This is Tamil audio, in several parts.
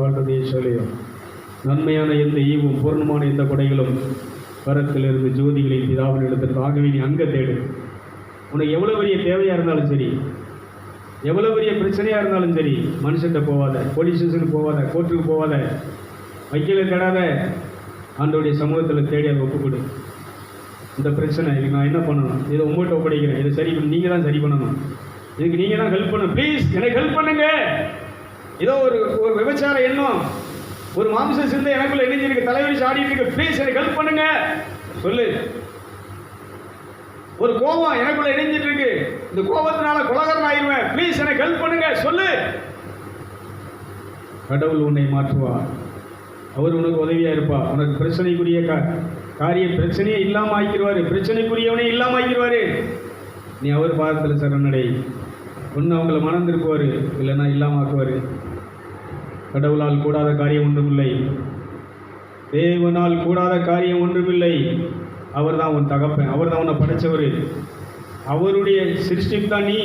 வாழ்றதே சொல்லியும் நன்மையான எந்த ஈவும் பூர்ணமான எந்த கொடைகளும் வரத்திலிருந்து ஜோதிகளை பிதாவில் எடுத்து ஆகவே நீ அங்கே தேடு. உனக்கு எவ்வளோ பெரிய தேவையாக இருந்தாலும் சரி எவ்வளோ பெரிய பிரச்சனையாக இருந்தாலும் சரி மனுஷன்கிட்ட போகாத போலீஸ் ஸ்டேஷனுக்கு போகாத கோர்ட்டுக்கு போகாத வக்கீலை தேடாத ஆண்டோடைய சமூகத்தில் தேடி அதை ஒப்புக்கொடு. இந்த பிரச்சனை இதுக்கு நான் என்ன பண்ணணும்? இதை உங்கள்கிட்ட ஒப்படைக்கிறேன். இதை சரி பண்ணி நீங்கள் தான் சரி பண்ணணும். இதுக்கு நீங்கள் தான் ஹெல்ப் பண்ணணும். ப்ளீஸ் எனக்கு ஹெல்ப் பண்ணுங்கள் ஏதோ ஒரு ஒரு விபச்சார எண்ணம். ஒரு மாம்ச சிந்தை எனக்குள்ள இணைஞ்சிருக்கு தலைவலி சாடிட்டு இருக்கு. ப்ளீஸ் எனக்கு ஹெல்ப் பண்ணுங்க. சொல்லு. ஒரு கோபம் எனக்குள்ள இணைஞ்சிட்டு இருக்கு. இந்த கோபத்தினால குலகரன் ஆயிருவேன். ப்ளீஸ் எனக்கு ஹெல்ப் பண்ணுங்க. சொல்லு. கடவுள் உன்னை மாற்றுவார். அவர் உனக்கு உதவியா இருப்பா உனக்கு பிரச்சனைக்குரிய கா காரிய பிரச்சனையே இல்லாம ஆக்கிடுவாரு. பிரச்சனைக்குரியவனே இல்லாம ஆக்கிடுவாரு. நீ அவர் பாதத்தில் சரணடை ஒன்று அவங்கள மனம் திருப்புவார் இல்லைன்னா இல்லாமாக்குவார். கடவுளால் கூடாத காரியம் ஒன்றுமில்லை. தேவனால் கூடாத காரியம் ஒன்றுமில்லை. அவர் தான் உன் தகப்பன் அவர் தான் உன்னை படைச்சவர். அவருடைய சிருஷ்டிப்பு தான் நீ.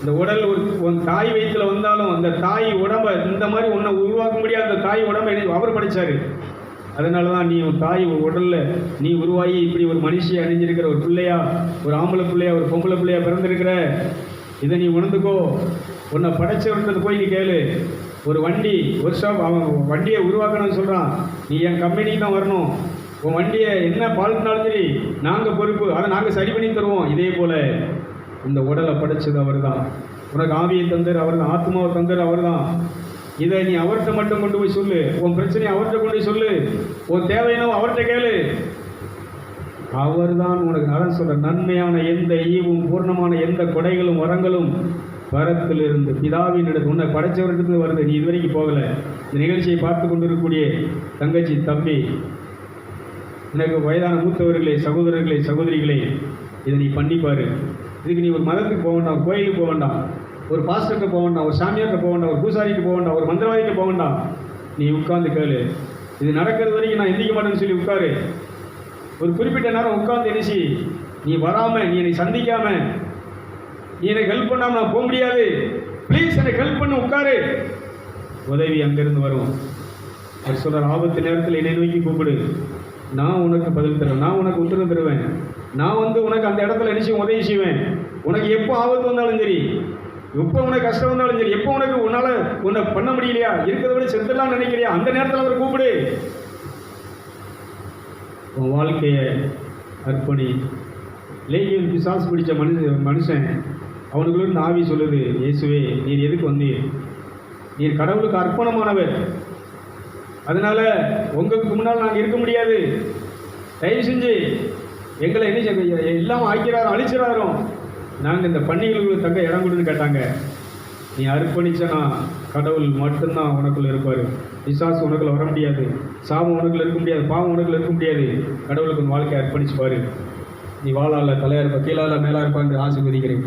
இந்த உடல் ஒரு உன் தாய் வயிற்றுல வந்தாலும் அந்த தாய் உடம்பை இந்த மாதிரி உன்னை உருவாக்க முடியாத அந்த தாய் உடம்பை அவர் படைச்சாரு. அதனால தான் நீ உன் தாய் உடல்ல நீ உருவாகி இப்படி ஒரு மனுஷியை அணிஞ்சிருக்கிற ஒரு பிள்ளையா ஒரு ஆம்பளை பிள்ளையா ஒரு பொம்பளை பிள்ளையா பிறந்திருக்கிற. இதை நீ உணர்ந்துக்கோ. உன்னை படைச்சவன்றது போய் நீ கேளு. ஒரு வண்டி ஒரு ஷாப் அவன் வண்டியை உருவாக்கணும்னு சொல்கிறான் நீ என் கம்பெனிக்கு தான் வரணும். உன் வண்டியை என்ன பால்னாலும் சரி நாங்கள் பொறுப்பு. அதை நாங்கள் சரி பண்ணி தருவோம். இதே போல் இந்த உடலை படைச்சது அவர் தான் உனக்கு ஆவியை தந்தர் அவர் தான் ஆத்மாவை தந்தர் அவர் தான் இதை நீ அவர்கிட்ட மட்டும் கொண்டு போய் சொல்லு. உன் பிரச்சனையை அவர்கிட்ட கொண்டு போய் சொல்லு. உன் தேவையினோ அவர்கிட்ட கேளு. அவர் தான் உனக்கு அதான் சொல்கிற நன்மையான எந்த ஈவும் பூர்ணமான எந்த கொடைகளும் வரங்களும் வரத்திலிருந்து பிதாவின் இடத்து உன்னை படைச்சவர்கிட்ட வருது. நீ இதுவரைக்கும் போகல. இந்த நிகழ்ச்சியை பார்த்து கொண்டிருக்கக்கூடிய தங்கச்சி தம்பி எனக்கு வயதான மூத்தவர்களே சகோதரர்களே சகோதரிகளே இதை நீ பண்ணிப்பார். இதுக்கு நீ ஒரு மதத்துக்கு போக வேண்டாம் கோயிலுக்கு போக வேண்டாம் ஒரு பாஸ்டர்கிட்ட போக வேண்டாம் ஒரு சாமியார்கிட்ட போக வேண்டாம் ஒரு பூசாரிக்கு போக வேண்டாம் ஒரு மந்திரவாதிக்கு போக வேண்டாம். நீ உட்கார்ந்து கேளு. இது நடக்கிறது வரைக்கும் நான் எந்திக்க மாட்டேன்னு சொல்லி உட்காரு. ஒரு குறிப்பிட்ட நேரம் உட்காந்து எழுச்சி நீ வராமல் நீ என்னை சந்திக்காம நீ எனக்கு ஹெல்ப் பண்ணாமல் நான் போக முடியாது. ப்ளீஸ் எனக்கு ஹெல்ப் பண்ண உட்காரு. உதவி அங்கிருந்து வரும். அவர் சொல்கிற ஆபத்து நேரத்தில் என்னை நோக்கி கூப்பிடு. நான் உனக்கு பதில் தருவேன். நான் உனக்கு உத்தரவு தருவேன். நான் வந்து உனக்கு அந்த இடத்துல நினைச்சு உதவி செய்வேன். உனக்கு எப்போ ஆபத்து வந்தாலும் சரி எப்போ உனக்கு கஷ்டம் வந்தாலும் சரி எப்போ உனக்கு உன்னால் உன்னை பண்ண முடியலையா? இருக்கிறத விட செத்துலாம் நினைக்கிறியா? அந்த நேரத்தில் அவர் கூப்பிடு. உன் வாழ்க்கையை அர்ப்பணி. லேகியன் பிசாசு பிடிச்ச மனுஷன் மனுஷன் அவனுக்குள்ள இருந்து ஆவி சொல்லுது இயேசுவே நீர் எதுக்கு வந்தீர்? நீர் கடவுளுக்கு அர்ப்பணமானவர். அதனால் உங்களுக்கு முன்னால் நாங்கள் இருக்க முடியாது. தயவு செஞ்சு எங்களை என்ன எல்லாம் ஆக்கிறாரோ அழிச்சிடாரோ நாங்கள் இந்த பண்டிகைகளுக்கு தங்க இடம் கொடுன்னு கேட்டாங்க. நீ அர்ப்பணிச்சனா கடவுள் மட்டும்தான் உனக்குள்ள இருப்பார். பிசாசு உனக்குள்ள வர முடியாது. சாபம் உனக்குள்ள இருக்க முடியாது. பாவம் உனக்குள்ள இருக்க முடியாது. கடவுளுக்கு உன் வாழ்க்கையை அர்ப்பணிச்சு பாரு. நீ வாழால தலையா இருப்ப கீழால மேலா இருப்பான்னு ஆசீர்வதிக்கிறேன்.